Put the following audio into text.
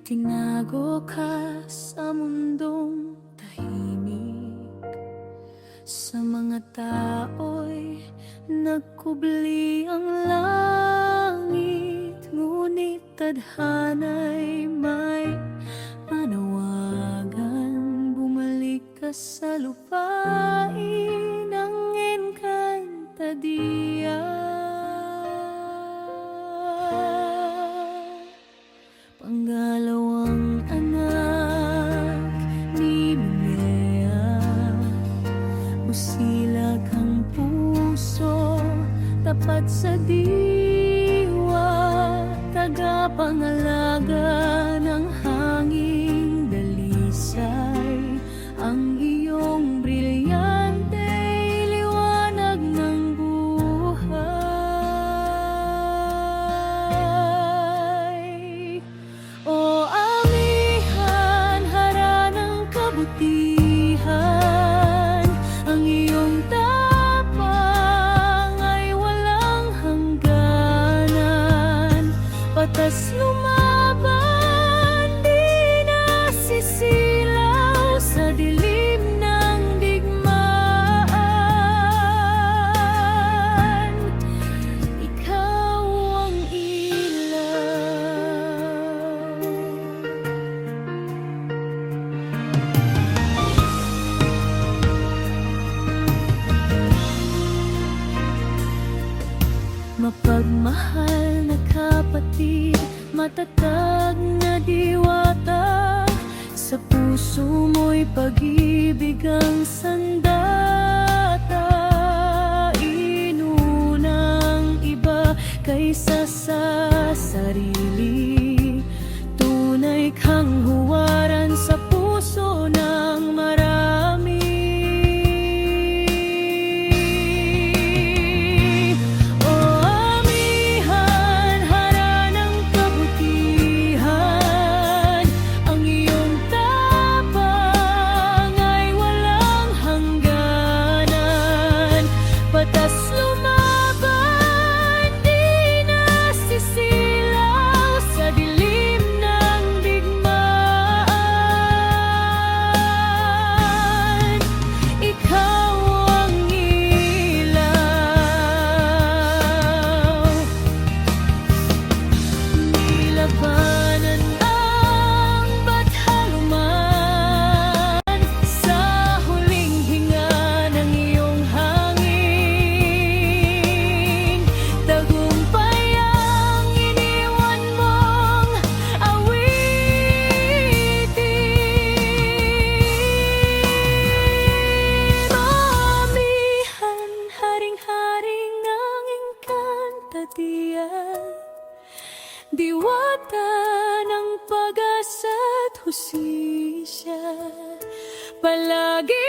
Tinago ka sa mundong tahimik. Sa mga tao'y nagkubli ang langit Ngunit tadhana'y may manawagan. Bumalik ka sa lupain ng Encantadia sa diwa Mapagmahal na kapatid Matatag na diwata. Sa puso mo'y pag-ibig ang sandata. Inunang iba kaysa sa sarili. Tunay kang huwaran Diwata ng pag-asa't husisya. Palagi